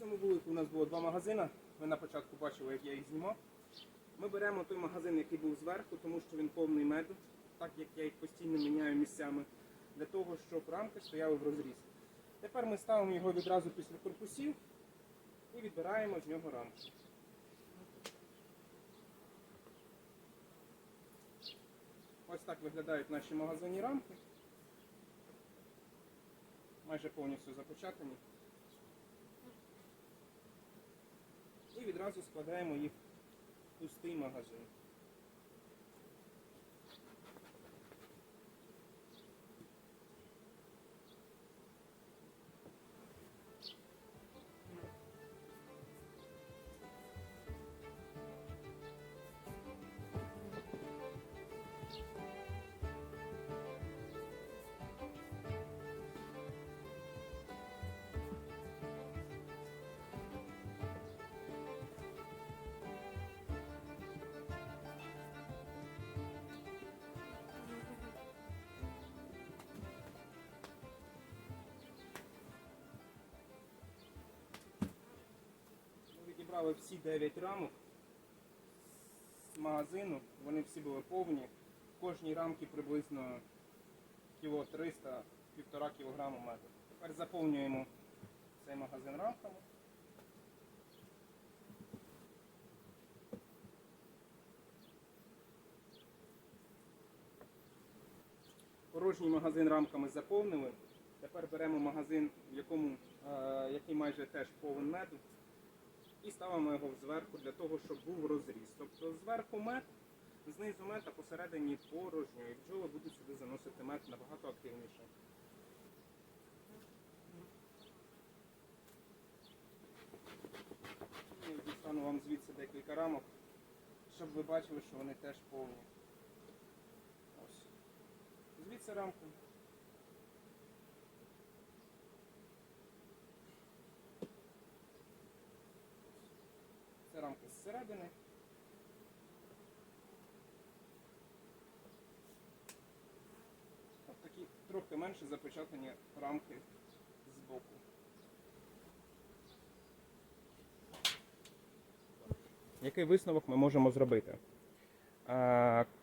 цьому вулику у нас було два магазини. Ви на початку бачили, як я їх знімав. Ми беремо той магазин, який був зверху, тому що він повний меду, так як я їх постійно міняю місцями, для того, щоб рамки стояли в розріз. Тепер ми ставимо його відразу після корпусів і відбираємо з нього рамки. Ось так виглядають наші магазинні рамки. Майже повністю запечатані. І відразу складаємо їх в пустий магазин. Ми всі 9 рамок з магазину, вони всі були повні. В кожній рамці приблизно кіло 300 1,5 кг меду. Тепер заповнюємо цей магазин рамками. Порожній магазин рамками заповнили. Тепер беремо магазин, в якому, е, який майже теж повен меду, і ставимо його зверху для того, щоб був розріз. Тобто зверху мед, знизу мед, а посередині порожньо. І бджоли будуть сюди заносити мед набагато активніше. Дістану вам звідси декілька рамок, щоб ви бачили, що вони теж повні. Ось. Звідси рамку. Рамки зсередини. От такі трохи менше запечатані рамки збоку. Який висновок ми можемо зробити?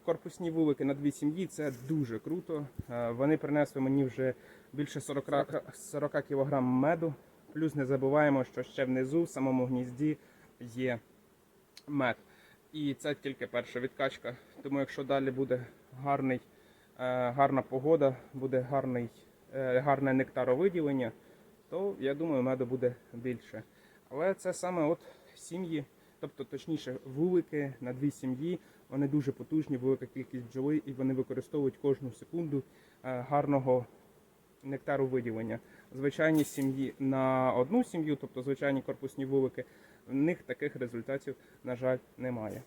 Корпусні вулики на дві сім'ї це дуже круто. Вони принесли мені вже більше 40, ра- 40 кг меду. Плюс не забуваємо, що ще внизу, в самому гнізді, є мед. І це тільки перша відкачка. Тому якщо далі буде гарний, е, гарна погода, буде гарний, е, гарне нектаровиділення, то я думаю, меду буде більше. Але це саме от сім'ї, тобто точніше вулики на дві сім'ї. Вони дуже потужні, велика кількість бджоли, і вони використовують кожну секунду е, гарного нектару виділення. Звичайні сім'ї на одну сім'ю, тобто звичайні корпусні вулики, в них таких результатів, на жаль, немає.